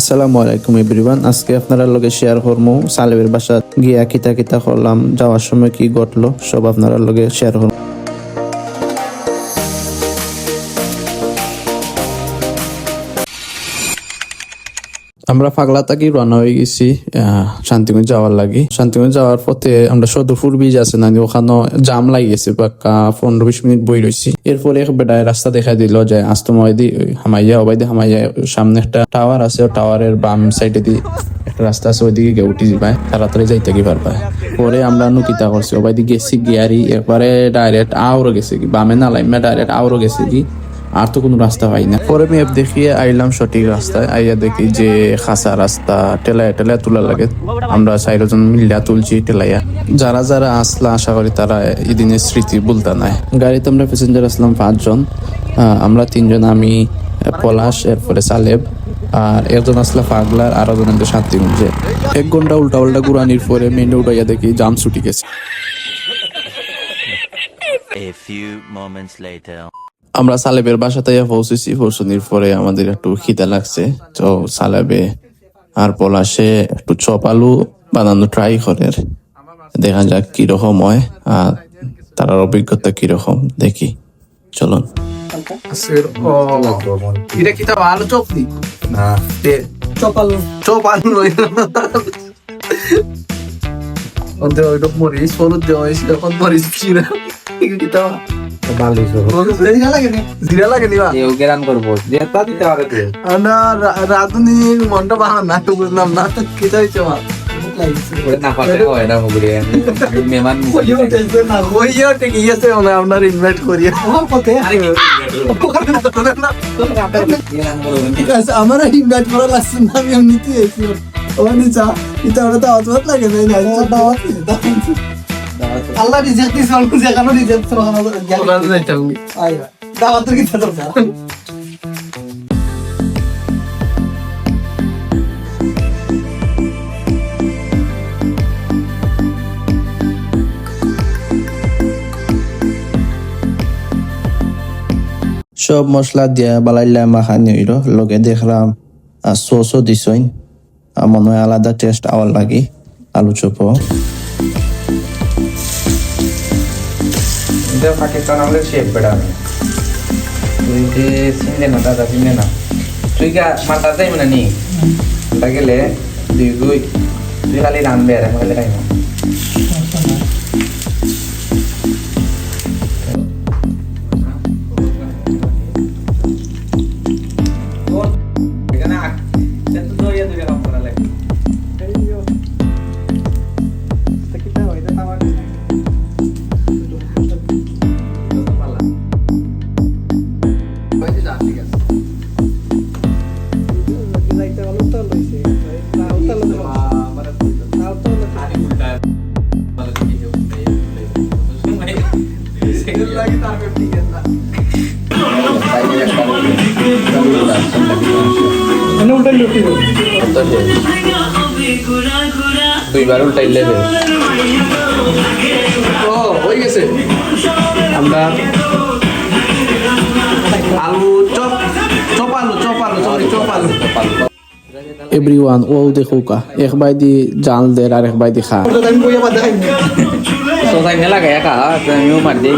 আসসালামু আলাইকুম, এভরিওয়ান। আজকে আপনারা লগে শেয়ার করব সালেবের বাসা গিয়া কিতা কিতা করলাম। যাওয়ার সময় কি ঘটলো, সব আপনারা লগে শেয়ার করব আমরা পাগলা থাকি রান্না হয়ে গেছি শান্তিগঞ্জ যাওয়ার লাগি। শান্তিগঞ্জ যাওয়ার পথে আমরা সদরপুর বীজ আছে না ওখানে জাম লাগি গেছে, পাক্কা পনেরো বিশ মিনিট বই রয়েছি এরপরে এক রাস্তা দেখা দিল যে আস্তময় দি হামাইয়া, ওবাইদি হামাইয়া, সামনে একটা টাওয়ার আছে টাওয়ারের বাম সাইডে দি একটা রাস্তা আছে, ওইদিকে গিয়ে উঠি যাবাই তাড়াতাড়ি যাইতে কি পারবা। পরে আমরা নুকিতা করছি, ওবাইদি গেছি গিয়ারি, একবারে ডাইরেক্ট আউরো গেছে কি, বামে না লাইমে ডাইরেক্ট আউরো গেছে কি আর তো কোনো রাস্তা পাই না। পরে ম্যাপ দেখিয়ে আইলাম সঠিক রাস্তায়। আইয়া দেখি যে খাসা রাস্তা টেলায়া টেলায়া তোলা লাগে। আমরা চাইরজন মিল্লা তুলছি টেলাইয়া যারা যারা আসলা, আশা করি তারা এদিনের স্মৃতি বলতে নাই। গাড়িতে আমরা প্যাসেঞ্জার আসলাম পাঁচজন। আমরা তিনজন, আমি, পলাশ, এরপরে সালেব আর একজন আসলা পাগলার আর আমাদের শান্তিগঞ্জে এক ঘণ্টা উল্টা উল্টা ঘুরানির পরে মেন উঠাইয়া দেখি জাম ছুটি গেছে। A few moments later. আমরা সালেবের বাসাতে পৌঁছেছি পৌঁছনির পরে আমাদের একটু খিদা লাগছে। তো সালেবে আর পলাশে একটু চপ আলু বানানো ট্রাই করে। দেখা যাক কীরকম হয় আর তার অভিজ্ঞতা কীরকম দেখি। চলুন। এটা কি তা ভালো চোখ দি। না চপাল চপাল নয় ওদের ওইটা মরিস হলুদ দেওয়া হয়েছিল এখন মরিস চিরা কি তা তো মনটা ভালো না তো বুঝলাম না মা হয় মানে আপনার ইনভাইট করিয়ে আমার আমার ইনভাইট করা লাগছে না আমি এমনিতে এসেছি ও নিচা এটা ওটা দাওয়াত লাগে না? দাওয়াত আল্লাহ রিজেক্ট দিছে অল্প যেখানে রিজেক্ট তো আমাদের দাওয়াতের কি দরকার সব মশলা দিয়া বালাইলা মাখানি হইল লগে দেখলাম সসও দিছইন। মনে হয় আলাদা টেস্ট আওয়ার লাগি আলু চপও এটা পাকিস্তান আমাদের শেপ বেড়া তুই কি চিনলে না? দাদা চিনলে না? তুই কি মাতা যাই মানে নি তা গেলে দুই গুই। তুই খালি রানবে আর আমি খালি খাইব। দুইবার উল্টাইলে বেশ ও হয়ে গেছে। আমরা আলু চপ চপ আলু চপ আলু সরি চপ আলু এভরিওয়ান ও দেখুকা এক বাই দি জাল দের আর এক বাই দি খা সোসাই মেলা গায়া কা আমিও মার দেই।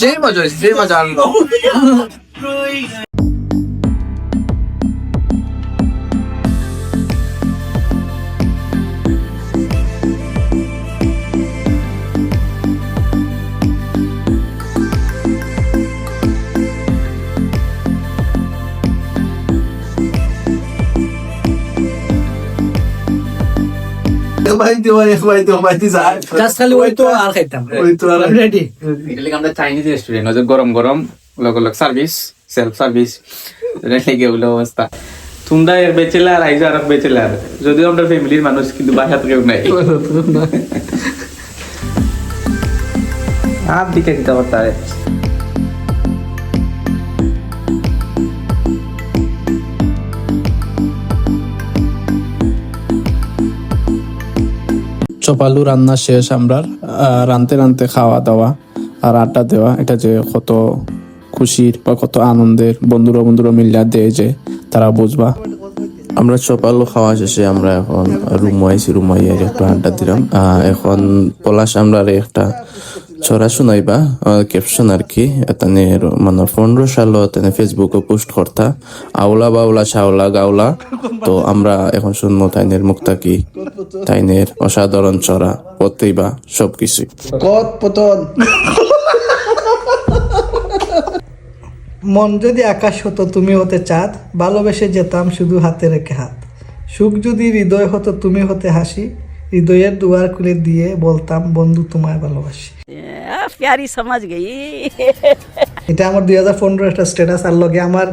সেই মজা সেই মজা আনলো ভাই দিও ভাই দি যায়। জাস্ট খালি ওই তো আর খাইতাম। ওই তো আর রেডি এগুলি আমরা চাইনিজ রেস্টুরেন্ট ওই গরম গরম লগ লগ সার্ভিস সেলফ সার্ভিস লেগে ওগুলো অবস্থা। তোমরা এর বেচেলার আইজো আর বেচেলার। যদিও আমরা ফ্যামিলির মানুষ কিন্তু বাসাতে কেউ নাই। আর দিকে দিতে পারতারে চপালু রান্না শেষ আমরা রানতে রানতে খাওয়া দাওয়া আর আড্ডা দেওয়া। এটা যে কত খুশির বা কত আনন্দের, বন্ধুরা বন্ধুরা মিল্লা দেয় যে তারা বুঝবা। আমরা চপালু খাওয়া শেষে আমরা এখন রুম আইছি, রুম একটু আড্ডা দিলাম। এখন পলাশ আমরা একটা ছড়া শুনাইবা ক্যাপশন আর কি এখানে মানে পনেরো সাল এখানে ফেসবুকে পোস্ট করতা আউলা বাউলা শাওলা গাওলা তো আমরা এখন শুনব তাইনের মুক্তা কি, তাইনের অসাধারণ ছড়া প্রতিভা সবকিছু। কত পতন? মন যদি আকাশ হতো, তুমি হতে চাঁদ, ভালোবেসে যেতাম শুধু হাতে রেখে হাত। সুখ যদি হৃদয় হতো, তুমি হতে হাসি হৃদয়ের দুয়ার খুলে দিয়ে বলতাম বন্ধু তোমায় ভালোবাসি। প্যারি সমাজ গেই এটা আমার দুই হাজার পনেরো একটা স্ট্যাটাস আর লগে আমার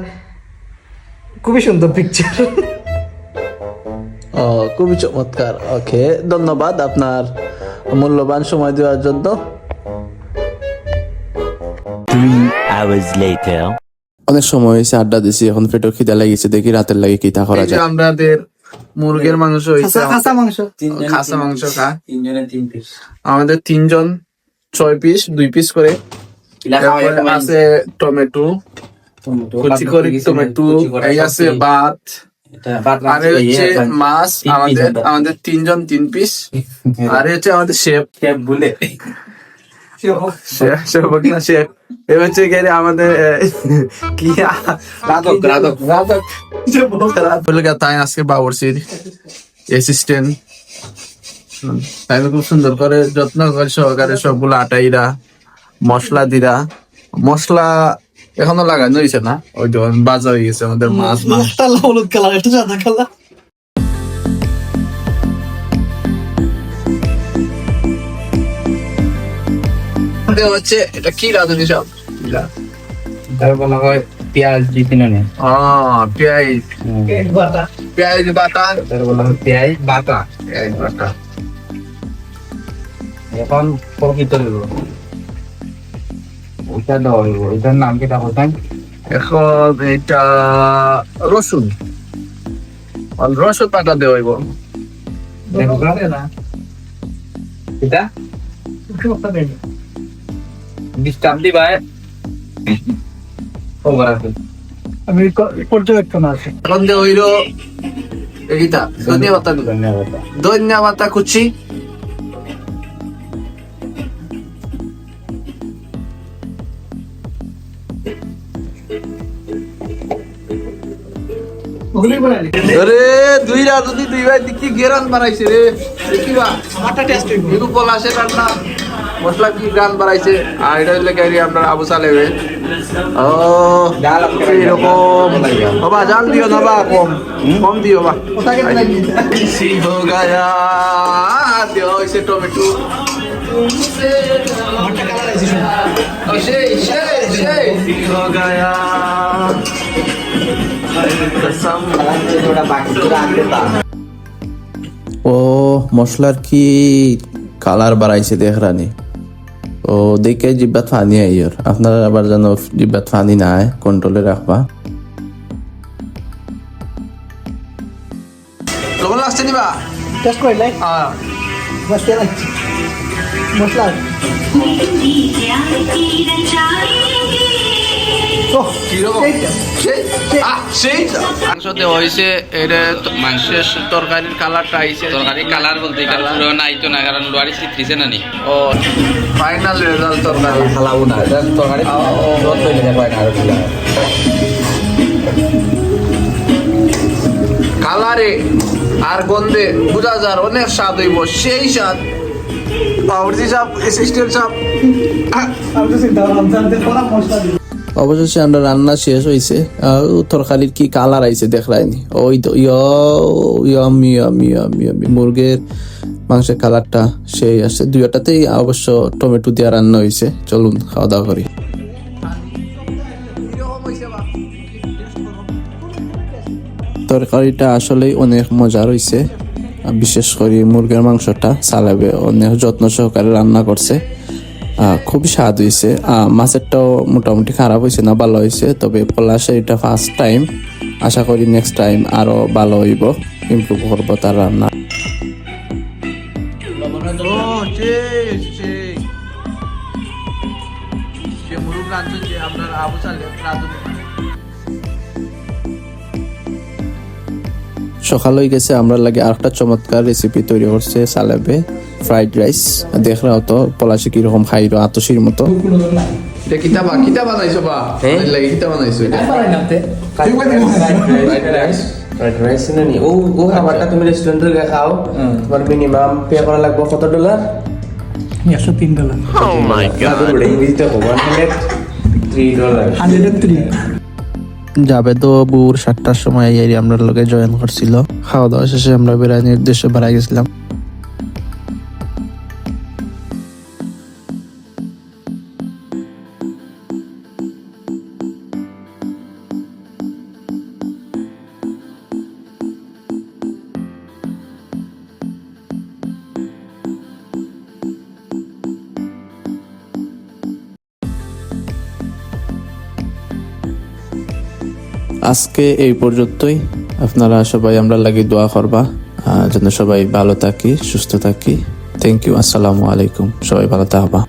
খুবই সুন্দর পিকচার ও খুবই চমৎকার। ওকে ধন্যবাদ আপনার মূল্যবান সময় দেওয়ার জন্য। অনেক সময় হয়েছে আড্ডা দিছি এখন পেটো খিদা লাগিয়েছে দেখি রাতের লাগে কি তা করা যায়। আমাদের মুরগের মাংস হয়েছে খাসা মাংস। খাসা মাংস খা। তিনজনে তিন পিস আমাদের তিনজন ছয় পিস দুই পিস করে। আছে টমেটো কুচি করে টমেটো এই আছে ভাত। আর হচ্ছে মাছ আমাদের আমাদের তিনজন তিন পিস আর হচ্ছে আমাদের শেফ বলে। শেফ শেফ শেফ এ হচ্ছে গেলে আমাদের কি রাধক রাধক। রাধক তাই আজকে বাবরসির অ্যাসিস্ট্যান্ট তাই খুব সুন্দর করে যত্ন করে সহকারে সবগুলো আটাইরা মশলা দিরা। মশলা এখনও লাগানো হয়েছে না? ওই তো বাজা হয়ে গেছে আমাদের মাছ মাছ। হলুদ কালার একটা সাদা কালার। আমাদের হচ্ছে এটা কি রাঁধুনি সব? তার বলা হয় পেঁয়াজ দিতিনে আহ পেঁয়াজ। বাটা। পেঁয়াজ বাটা। তার বলা হয় পেঁয়াজ বাটা। পেঁয়াজ বাটা। এখন প্রকৃত ওইটা দেওয়া ওইটার নাম কিটা কোথায় এখন এটা রসুন। রসুন বাটা দেওয়া হইব। না এটা? ডিস্টার্ব দিবা ওভার আছে আমি পর্যবেক্ষণ আছে। এখন হইল এইটা ধন্যবাদ। ধনিয়া পাতা কুচি আরে দুই রাজনী দুই ভাই দেখি গেরান বানাইছে রে। দেখিবা? বাটা টেস্ট হইব। কিন্তু পলাশে রান্না মশলা কি গান বাড়াইছে আর এটা হইলে গাড়ি আপনার আবু সালেবে ও বাবা জাল দিও না বা, কম। কম দিও বা। গায়া দিও হইছে টমেটো। ও, মশলার কি কালার বাড়াইছে দেখ রানি? ও দেখে জিব্বাত ফানি আইয়র আপনারা আবার যেন জিব্বাত ফানি না আয় কন্ট্রোলে রাখবা। লবণ লাগছে নিবা টেস্ট করলে হ্যাঁ। মশলা। লাগছে মশলা হয়েছে এটা মাংসের তরকারির কালারটা আইছে। তরকারি কালার বলতে এটা পুরো নাই তো না কারণ লোয়ারি চিত্রিছে না নি। ও। ফাইনাল রেজাল্ট তরকারি। খালাবো না তরকারি কালারে আর গন্ধে বোঝা যার অনেক স্বাদ হইব সেই স্বাদ। বাবুর্চি সাপ অ্যাসিস্ট্যান্ট সাপ অবশেষে আমরা রান্না শেষ হয়েছে তরকারির কি কালার আইছে দেখলাইনি। ওই তো মুরগের মাংসের কালারটা সেই আসছে দুইটাতেই অবশ্য টমেটো দিয়ে রান্না হয়েছে চলুন, খাওয়া দাওয়া করি। তরকারিটা আসলেই অনেক মজার হয়েছে বিশেষ করে মুরগের মাংসটা সালাবে অনেক যত্ন সহকারে রান্না করছে। খুবই স্বাদ হয়েছে মাছেরটাও মোটামুটি খারাপ হয়েছে না ভালো হয়েছে তবে পলাশে এটা ফার্স্ট টাইম আশা করি নেক্সট টাইম আরও ভালো হইব ইমপ্রুভ করব তার রান্না। সকাল হয়ে গেছে আমরা লাগে আরেকটা চমৎকার রেসিপি তৈরি করছে সালেবে। ফ্রাইড রাইস দেখরাও তো পলাশি কীরকম খাইরো আতসির মতো। এটা কিতাবা কিতা বানাইছো বা? লাগে কিতা বানাইছো এটা। ফ্রাইড রাইস ফ্রাইড রাইস না নি। ও ও খাবারটা তুমি রেস্টুরেন্টে গিয়ে খাও। তোমার মিনিমাম পে করা লাগবে কত ডলার ডলার বুর সাতটার সময় এই আমরা লোকে জয়েন করছিল খাওয়া দাওয়া শেষে আমরা বেড়ানির উদ্দেশ্যে বেড়াই গেছিলাম। আজকে এই পর্যন্তই। আপনারা সবাই আমরা লাগি দোয়া করবা। যেন সবাই ভালো থাকি, সুস্থ থাকি। থ্যাংক ইউ আসসালামু আলাইকুম। সবাই ভালো থাকবা।